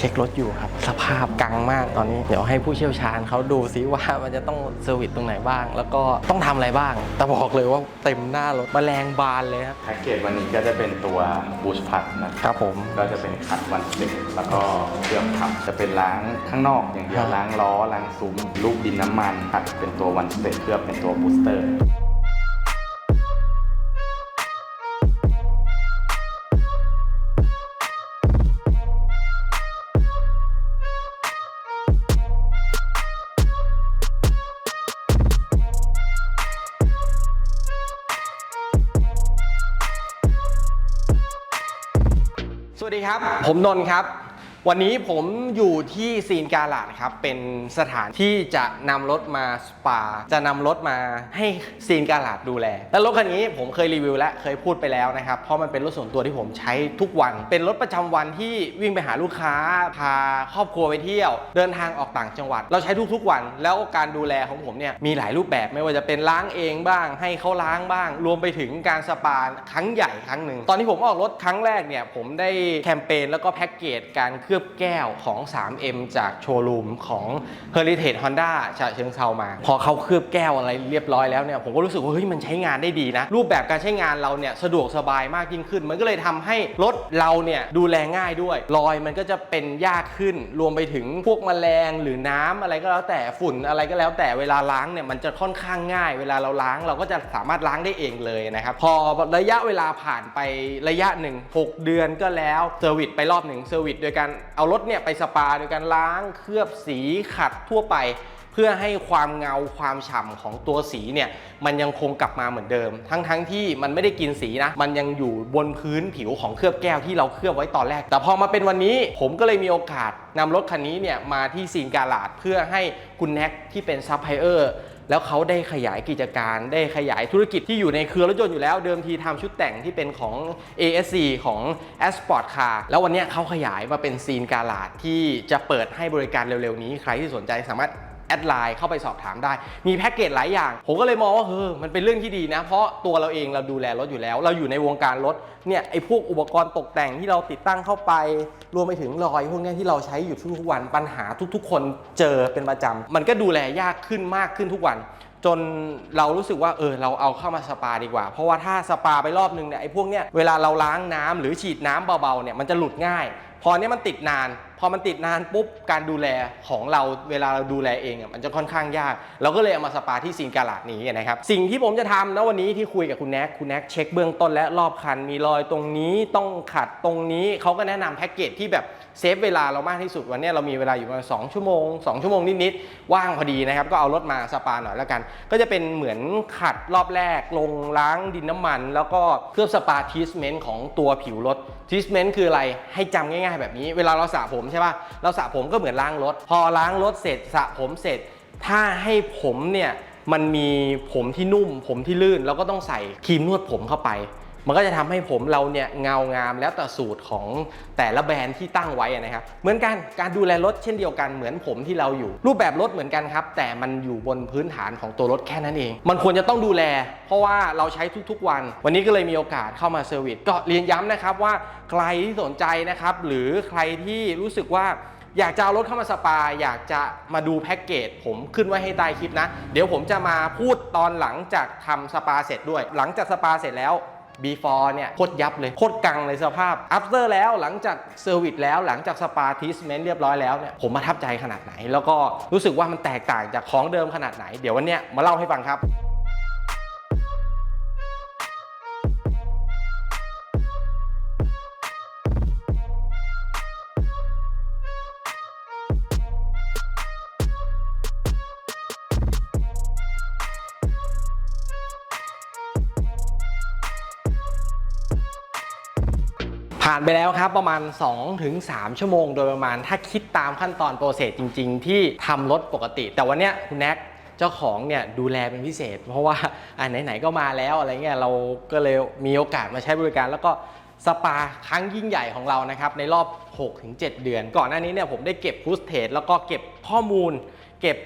เช็ครถอยู่ครับ สภาพกังมากตอนนี้ เดี๋ยวให้ผู้เชี่ยวชาญเขาดูซิว่ามันจะต้องเซอร์วิสตรงไหนบ้าง แล้วก็ต้องทำอะไรบ้าง แต่บอกเลยว่าเต็มหน้ารถแมลงบานเลยครับแพ็กเกจวันนี้ก็จะเป็นตัวบูชพัดนะคครับรับผมก็จะเป็นขัดวันเสร็จแล้วก็เครื่องขับจะเป็นล้างข้างนอกอย่างเดียวครับล้างล้อล้างซุ้มลูกดินน้ำมันขัดเป็นตัววันเสร็จเคลือบเป็นตัวบูสเตอร์ ครับ ผมนนท์ครับ วันนี้ผมอยู่ที่ซีนการาดครับ เป็นสถานที่จะนำรถมาสปา จะนำรถมาให้ซีนการาดดูแล แล้วรถคันนี้ผมเคยรีวิวและเคยพูดไปแล้วนะครับ เพราะมันเป็นรถส่วนตัวที่ผมใช้ทุกวัน เป็นรถประจำวันที่วิ่งไปหาลูกค้า พาครอบครัวไปเที่ยว เดินทางออกต่างจังหวัด เราใช้ทุกๆวัน แล้วการดูแลของผมเนี่ยมีหลายรูปแบบไม่ว่าจะเป็นล้างเองบ้าง ให้เขาล้างบ้าง รวมไปถึงการสปาครั้งใหญ่ครั้งหนึ่ง ตอนที่ผมออกรถครั้งแรกเนี่ยผมได้แคมเปญแล้วก็แพ็กเกจการลือบแก้วของ 3M จากโชว์รูมของ Heritage Honda ฉะเชิงเซามา พอเขาเคลือบแก้วอะไรเรียบร้อยแล้วเนี่ยผมก็รู้สึกว่าเฮ้ยมันใช้งานได้ดีนะ รูปแบบการใช้งานเราเนี่ยสะดวกสบายมากยิ่งขึ้น มันก็เลยทำให้รถเราเนี่ยดูแลง่ายด้วย รอยมันก็จะเป็นยากขึ้น รวมไปถึงพวกแมลงหรือน้ำอะไรก็แล้วแต่ฝุ่นอะไรก็แล้วแต่เวลาล้างเนี่ยมันจะค่อนข้างง่าย เวลาเราล้างเราก็จะสามารถล้างได้เองเลยนะครับพอระยะเวลาผ่านไประยะหนึ่ง6เดือนก็แล้วเซอร์วิสไปรอบหนึ่งเซอร์วิสโดยการเอารถเนี่ยไปสปาโดยการล้างเคลือบสีขัดทั่วไป เพื่อให้ความเงาความฉ่ำของตัวสีเนี่ยมันยังคงกลับมาเหมือนเดิม ทั้งทั้งที่มันไม่ได้กินสีนะ มันยังอยู่บนพื้นผิวของเคลือบแก้วที่เราเคลือบไว้ตอนแรก แต่พอมาเป็นวันนี้ผมก็เลยมีโอกาสนำรถคันนี้เนี่ยมาที่ซีนการาดเพื่อให้คุณแน็กที่เป็นซัพพลายเออร์ แล้วเขาได้ขยายกิจการ ได้ขยายธุรกิจที่อยู่ในเครือรถยนต์อยู่แล้ว เดิมทีทำชุดแต่งที่เป็นของ ASC ของ a s p o r t Car แล้ววันนี้เขาขยายมาเป็นซีนการาดที่จะเปิดให้บริการเร็วๆนี้ ใครที่สนใจสามารถ แอดไลน์เข้าไปสอบถามได้ มีแพ็กเกจหลายอย่าง ผมก็เลยมองว่าเฮ้ยมันเป็นเรื่องที่ดีนะ เพราะตัวเราเองเราดูแลรถอยู่แล้ว เราอยู่ในวงการรถเนี่ยไอ้พวกอุปกรณ์ตกแต่งที่เราติดตั้งเข้าไป รวมไปถึงรอยพวกนี้ที่เราใช้อยู่ทุกๆวันปัญหาทุก ๆ คนเจอเป็นประจำมันก็ดูแลยากขึ้นมากขึ้นทุกวัน จนเรารู้สึกว่าเออเราเอาเข้ามาสปาดีกว่า เพราะว่าถ้าสปาไปรอบนึงเนี่ยไอ้พวกเนี้ยเวลาเราล้างน้ำหรือฉีดน้ำเบาๆเนี่ยมันจะหลุดง่าย พอเนี้ยมันติดนาน พอมันติดนานปุ๊บการดูแลของเราเวลาเราดูแลเองอะมันจะค่อนข้างยาก เราก็เลยเอามาสปาที่ซีนกาลาดนี้นะครับ สิ่งที่ผมจะทำนะวันนี้ที่คุยกับคุณแน็กคุณแน็กเช็คเบื้องต้นและรอบคันมีรอยตรงนี้ต้องขัดตรงนี้เขาก็แนะนำแพ็กเกจที่แบบเซฟเวลาเรามากที่สุดวันนี้เรามีเวลาอยู่ประมาณสองชั่วโมงสองชั่วโมงนิดๆว่างพอดีนะครับก็เอารถมาสปาหน่อยแล้วกัน ก็จะเป็นเหมือนขัดรอบแรกลงล้างดินน้ำมัน แล้วก็เคลือบสปาทีสเมนต์ของตัวผิวรถทีสเมนต์คืออะไรให้จำง่าย ๆ แบบนี้ เวลาเราสระผมใช่ป่ะเราสระผมก็เหมือนล้างรถ พอล้างรถเสร็จสระผมเสร็จ ถ้าให้ผมเนี่ยมันมีผมที่นุ่ม ผมที่ลื่นเราก็ต้องใส่ครีมนวดผมเข้าไป มันก็จะทำให้ผมเราเนี่ยเงางามแล้วแต่สูตรของแต่ละแบรนด์ที่ตั้งไว้นะครับ เหมือนกันการดูแลรถเช่นเดียวกันเหมือนผมที่เราอยู่ รูปแบบรถเหมือนกันครับ แต่มันอยู่บนพื้นฐานของตัวรถแค่นั้นเอง มันควรจะต้องดูแล เพราะว่าเราใช้ทุกๆวัน วันนี้ก็เลยมีโอกาสเข้ามาเซอร์วิสก็เรียนย้ำนะครับว่าใครที่สนใจนะครับ หรือใครที่รู้สึกว่าอยากจะเอารถเข้ามาสปา อยากจะมาดูแพ็กเกจผมขึ้นไว้ให้ใต้คลิปนะ เดี๋ยวผมจะมาพูดตอนหลังจากทำสปาเสร็จด้วย หลังจากสปาเสร็จแล้ว before เนี่ยโคตรยับเลยโคตรกังเลยสภาพ after แล้วหลังจากเซอร์วิสแล้วหลังจากสปาทีสเมนต์เรียบร้อยแล้วเนี่ยผมประทับใจขนาดไหน แล้วก็รู้สึกว่ามันแตกต่างจากของเดิมขนาดไหน เดี๋ยววันเนี้ยมาเล่าให้ฟังครับานไปแล้วครับประมาณ 2-3 ชั่วโมงโดยประมาณถ้าคิดตามขั้นตอนโปรเซสจริง ๆ ที่ทำรถปกติ แต่วันเนี้ยคุณแน็กเจ้าของเนี่ยดูแลเป็นพิเศษ เพราะว่าอ่าไหนๆก็มาแล้วอะไรเงี้ยเราก็เลยมีโอกาสมาใช้บริการ แล้วก็สปาครั้งยิ่งใหญ่ของเรานะครับในรอบ 6-7 เดือน ก่อนหน้านี้เนี่ยผมได้เก็บฟูสเทจแล้วก็เก็บข้อมูล เก็บ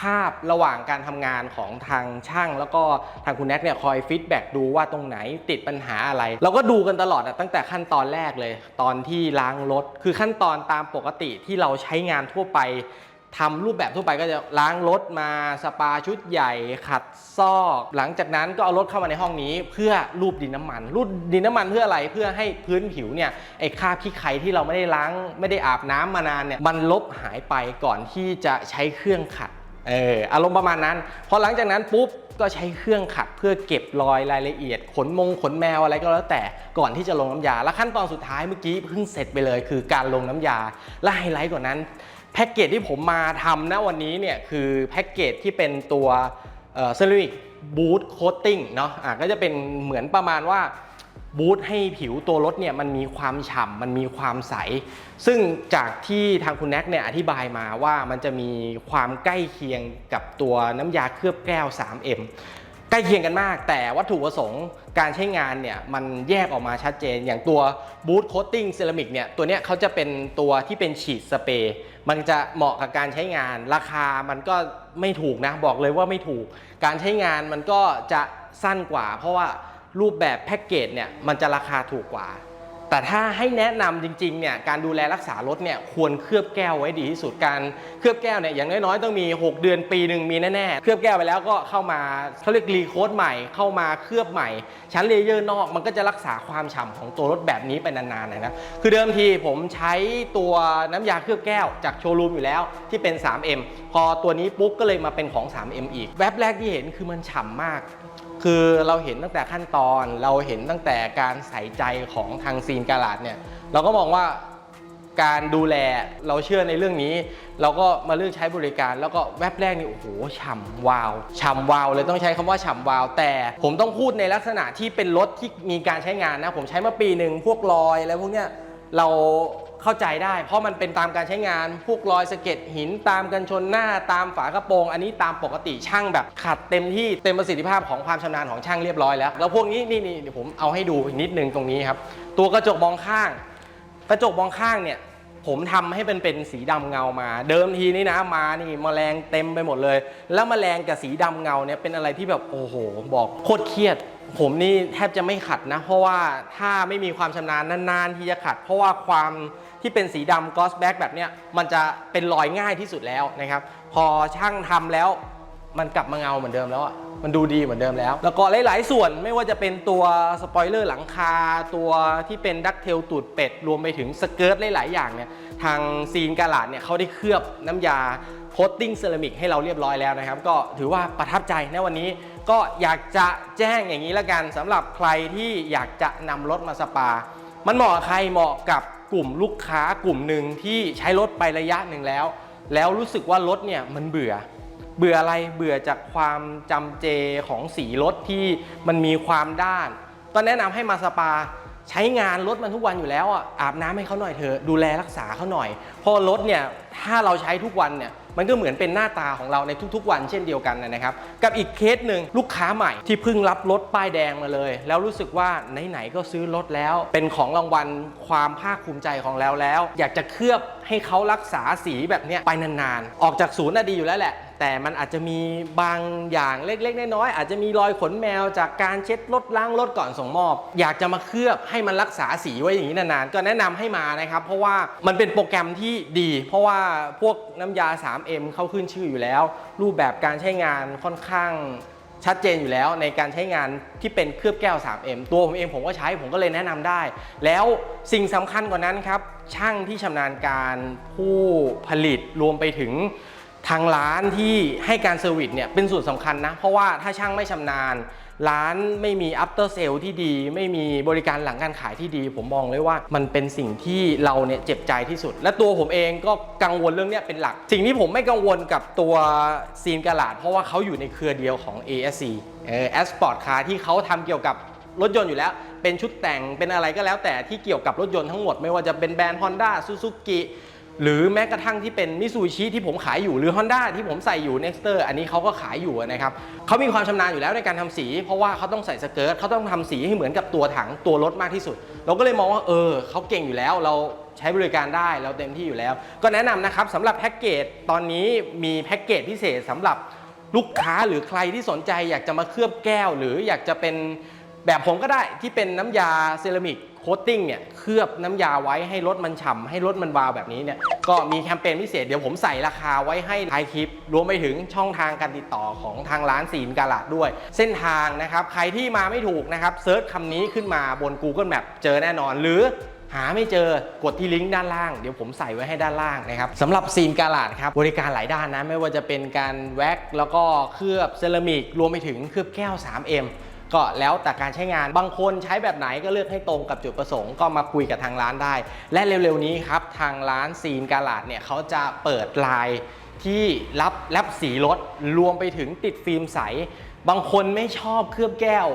ภาพระหว่างการทำงานของทางช่าง แล้วก็ทางคุณแน็กเนี่ยคอยฟีดแบ็กดูว่าตรงไหนติดปัญหาอะไร เราก็ดูกันตลอดอะตั้งแต่ขั้นตอนแรกเลย ตอนที่ล้างรถ คือขั้นตอนตามปกติที่เราใช้งานทั่วไปทำรูปแบบทั่วไปก็จะล้างรถมาสปาชุดใหญ่ ขัดซอก หลังจากนั้นก็เอารถเข้ามาในห้องนี้ เพื่อรูปดินน้ำมันรูปดินน้ำมันเพื่ออะไรเพื่อให้พื้นผิวเนี่ยไอ้คราบขี้ไครที่เราไม่ได้ล้าง ไม่ได้อาบน้ำมานานเนี่ยมันลบหายไปก่อนที่จะใช้เครื่องขัด เอออารมณ์ประมาณนั้น พอหลังจากนั้นปุ๊บก็ใช้เครื่องขัดเพื่อเก็บรอยรายละเอียด ขนมงขนแมวอะไรก็แล้วแต่ก่อนที่จะลงน้ำยา และขั้นตอนสุดท้ายเมื่อกี้เพิ่งเสร็จไปเลย คือการลงน้ำยา และไฮไลท์กว่านั้นแพ็กเกจที่ผมมาทำณวันนี้เนี่ยคือแพ็กเกจที่เป็นตัวเซรามิกบูทโคตติ้งเนาะะก็จะเป็นเหมือนประมาณว่า บูทให้ผิวตัวรถเนี่ยมันมีความฉ่ำมันมีความใส ซึ่งจากที่ทางคุณแน็กเนี่ยอธิบายมาว่ามันจะมีความใกล้เคียงกับตัวน้ำยาเคลือบแก้ว 3M ใกล้เคียงกันมาก แต่วัตถุประสงค์การใช้งานเนี่ยมันแยกออกมาชัดเจน อย่างตัวบูทโคตติ้งเซรามิกเนี่ยตัวเนี้ยเขาจะเป็นตัวที่เป็นฉีดสเปรย์มันจะเหมาะกับการใช้งานราคามันก็ไม่ถูกนะ บอกเลยว่าไม่ถูก การใช้งานมันก็จะสั้นกว่า เพราะว่า รูปแบบแพ็กเกจเนี่ยมันจะราคาถูกกว่า แต่ถ้าให้แนะนำจริงๆเนี่ยการดูแลรักษารถเนี่ยควรเคลือบแก้วไว้ดีที่สุดการเคลือบแก้วเนี่ยอย่างน้อยๆต้องมี 6 เดือนปีหนึ่งมีแน่ๆเคลือบแก้วไปแล้วก็เข้ามาเขาเรียกรีโคดใหม่เข้ามาเคลือบใหม่ ชั้นเลเยอร์นอกมันก็จะรักษาความฉ่ำของตัวรถแบบนี้ไปนานๆเลยนะคือเดิมทีผมใช้ตัวน้ำยาเคลือบแก้วจากโชว์รูมอยู่แล้วที่เป็น 3M พอตัวนี้ปุ๊บก็เลยมาเป็นของ 3M อีกแวบแรกที่เห็นคือมันฉ่ำมาก คือเราเห็นตั้งแต่ขั้นตอนเราเห็นตั้งแต่การใส่ใจของทางซีนการาดเนี่ยเราก็มองว่าการดูแลเราเชื่อในเรื่องนี้ เราก็มาเลือกใช้บริการ แล้วก็แวบแรกนี่โอ้โหฉ่ำวาวฉ่ำวาวเลยต้องใช้คำว่าฉ่ำวาว แต่ผมต้องพูดในลักษณะที่เป็นรถที่มีการใช้งานนะ ผมใช้มาปีหนึ่งพวกรอยแล้วพวกเนี้ยเรา เข้าใจได้ เพราะมันเป็นตามการใช้งาน พวกรอยสะเก็ดหินตามกันชนหน้าตามฝากระโปรง อันนี้ตามปกติช่างแบบขัดเต็มที่เต็มประสิทธิภาพของความชำนาญของช่างเรียบร้อยแล้ว แล้วพวกนี้นี่นี่เดี๋ยวผมเอาให้ดูอีกนิดนึงตรงนี้ครับ ตัวกระจกมองข้าง กระจกมองข้างเนี่ยผมทำให้เป็นเป็นสีดำเงามา เดิมทีนี่นะมานี่มแมลงเต็มไปหมดเลย แล้วมแมลงกับสีดำเงาเนี่ยเป็นอะไรที่แบบโอ้โห บอกโคตรเครียด ผมนี่แทบจะไม่ขัดนะ เพราะว่าถ้าไม่มีความชำนาญนานๆที่จะขัด เพราะว่าความที่เป็นสีดำกอสแบ็กแบบเนี้ยมันจะเป็นรอยง่ายที่สุดแล้วนะครับ พอช่างทำแล้วมันกลับมาเงาเหมือนเดิมแล้วอะมันดูดีเหมือนเดิมแล้ว แล้วก็หลาย ๆ ส่วนไม่ว่าจะเป็นตัวสปอยเลอร์หลังคา ตัวที่เป็นดักเทลตูดเป็ด รวมไปถึงสเกิร์ตหลาย ๆ อย่างเนี่ยทางซีนกาลาดเนี่ยเขาได้เคลือบน้ำยาโคตติ้งเซรามิกให้เราเรียบร้อยแล้วนะครับ ก็ถือว่าประทับใจในวันนี้ ก็อยากจะแจ้งอย่างนี้ละกันสำหรับใครที่อยากจะนำรถมาสปา มันเหมาะใครเหมาะกับกลุ่มลูกค้ากลุ่มหนึ่งที่ใช้รถไประยะหนึ่งแล้ว แล้วรู้สึกว่ารถเนี่ยมันเบื่อ เบื่ออะไรเบื่อจากความจำเจของสีรถที่มันมีความด้าน ก็แนะนำให้มาสปาใช้งานรถมันทุกวันอยู่แล้วอะอาบน้ำให้เขาหน่อยเถอะดูแลรักษาเขาหน่อยเพราะรถเนี่ยถ้าเราใช้ทุกวันเนี่ย มันก็เหมือนเป็นหน้าตาของเราในทุกๆ วันเช่นเดียวกันนะครับ กับอีกเคสหนึ่งลูกค้าใหม่ที่เพิ่งรับรถป้ายแดงมาเลย แล้วรู้สึกว่าไหนๆก็ซื้อรถแล้ว เป็นของรางวัลความภาคภูมิใจของเราแล้ว อยากจะเคลือบ ให้เขารักษาสีแบบเนี้ยไปนานๆ ออกจากศูนย์น่ะดีอยู่แล้วแหละ แต่มันอาจจะมีบางอย่างเล็กๆ น้อยๆอาจจะมีรอยขนแมวจากการเช็ดรถล้างรถก่อนส่งมอบ อยากจะมาเคลือบให้มันรักษาสีไว้อย่างนี้นานๆ ก็แนะนำให้มานะครับ เพราะว่ามันเป็นโปรแกรมที่ดี เพราะว่าพวกน้ำยา 3M เขาขึ้นชื่ออยู่แล้ว รูปแบบการใช้งานค่อนข้าง ชัดเจนอยู่แล้วในการใช้งานที่เป็นเคลือบแก้ว 3M ตัวผมเองผมก็ใช้ผมก็เลยแนะนำได้ แล้วสิ่งสำคัญกว่านั้นครับ ช่างที่ชำนาญการผู้ผลิตรวมไปถึงทางร้านที่ให้การเซอร์วิสเนี่ยเป็นส่วนสำคัญนะ เพราะว่าถ้าช่างไม่ชำนาญ ร้านไม่มี after sale ที่ดี ไม่มีบริการหลังการขายที่ดี ผมมองเลยว่ามันเป็นสิ่งที่เราเนี่ยเจ็บใจที่สุด และตัวผมเองก็กังวลเรื่องเนี้ยเป็นหลัก สิ่งที่ผมไม่กังวลกับตัวซีนกาลาด เพราะว่าเขาอยู่ในเครือเดียวของ ASC เออ Sport Car ที่เขาทำเกี่ยวกับรถยนต์อยู่แล้ว เป็นชุดแต่งเป็นอะไรก็แล้วแต่ที่เกี่ยวกับรถยนต์ทั้งหมด ไม่ว่าจะเป็นแบรนด์ Honda Suzuki หรือแม้กระทั่งที่เป็นมิซูบิชิที่ผมขายอยู่หรือ Honda ที่ผมใส่อยู่ Nexter อันนี้เขาก็ขายอยู่นะครับเขามีความชำนาญอยู่แล้วในการทำสี เพราะว่าเขาต้องใส่สเกิร์ตเขาต้องทำสีให้เหมือนกับตัวถังตัวรถมากที่สุด เราก็เลยมองว่าเออเขาเก่งอยู่แล้วเราใช้บริการได้เราเต็มที่อยู่แล้ว ก็แนะนำนะครับสำหรับแพ็กเกจตอนนี้มีแพ็กเกจพิเศษสำหรับลูกค้าหรือใครที่สนใจอยากจะมาเคลือบแก้ว หรืออยากจะเป็นแบบผมก็ได้ที่เป็นน้ำยาเซรามิก โคตติ้งเนี่ยเคลือบน้ำยาไว้ให้รถมันฉ่ำให้รถมันวาวแบบนี้เนี่ยก็มีแคมเปญพิเศษเดี๋ยวผมใส่ราคาไว้ให้ท้ายคลิป รวมไปถึงช่องทางการติดต่อของทางร้านศีลกาลาดด้วย เส้นทางนะครับใครที่มาไม่ถูกนะครับเซิร์ชคำนี้ขึ้นมาบน Google Map เจอแน่นอนหรือหาไม่เจอกดที่ลิงก์ด้านล่างเดี๋ยวผมใส่ไว้ให้ด้านล่างนะครับสำหรับซีนกาลาดครับบริการหลายด้านนะไม่ว่าจะเป็นการแว็กแล้วก็เคลือบเซรามิกรวมไปถึงเคลือบแก้ว 3M ก็แล้วแต่การใช้งานบางคนใช้แบบไหนก็เลือกให้ตรงกับจุดประสงค์ก็มาคุยกับทางร้านได้ และเร็วๆนี้ครับทางร้านซีนกาลาดเนี่ยเขาจะเปิดลน์ที่รับแลบสีรถรวมไปถึงติดฟิล์มใส บางคนไม่ชอบเคลือบแก้ว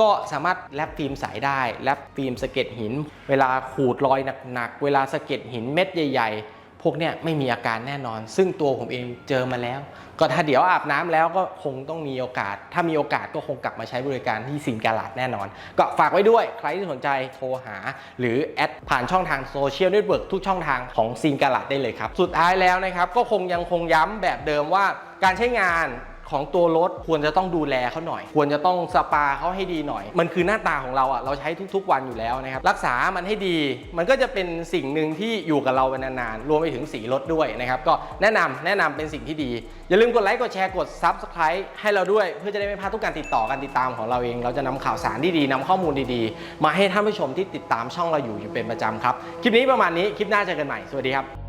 ก็สามารถแลบฟิล์มใสได้แลบฟิล์มสะเก็ดหิน เวลาขูดรอยหนักๆเวลาสะเก็ดหินเม็ดใหญ่ๆ พวกเนี้ยไม่มีอาการแน่นอน ซึ่งตัวผมเองเจอมาแล้ว ก็ถ้าเดี๋ยวอาบน้ำแล้วก็คงต้องมีโอกาส ถ้ามีโอกาสก็คงกลับมาใช้บริการที่สินกาลาดแน่นอน ก็ฝากไว้ด้วยใครที่สนใจโทรหา หรือแอดผ่านช่องทางโซเชียลเน็ตเวิร์กทุกช่องทางของซินกาลาดได้เลยครับ สุดท้ายแล้วนะครับก็คงยังคงย้ำแบบเดิมว่าการใช้งาน ของตัวรถควรจะต้องดูแลเขาหน่อย ควรจะต้องสปาเขาให้ดีหน่อย มันคือหน้าตาของเราอะเราใช้ทุกๆ วันอยู่แล้วนะครับรักษามันให้ดี มันก็จะเป็นสิ่งหนึ่งที่อยู่กับเราไปนานๆรวมไปถึงสีรถด้วยนะครับก็แนะนำแนะนำเป็นสิ่งที่ดี อย่าลืมกดไลค์กดแชร์กด Subscribe ให้เราด้วย เพื่อจะได้ไม่พลาดทุกการติดต่อการติดตามของเราเอง เราจะนำข่าวสารที่ดีนำข้อมูลดีๆ มาให้ท่านผู้ชมที่ติดตามช่องเราอยู่อยู่เป็นประจำครับคลิปนี้ประมาณนี้คลิปหน้าเจอกันใหม่สวัสดีครับ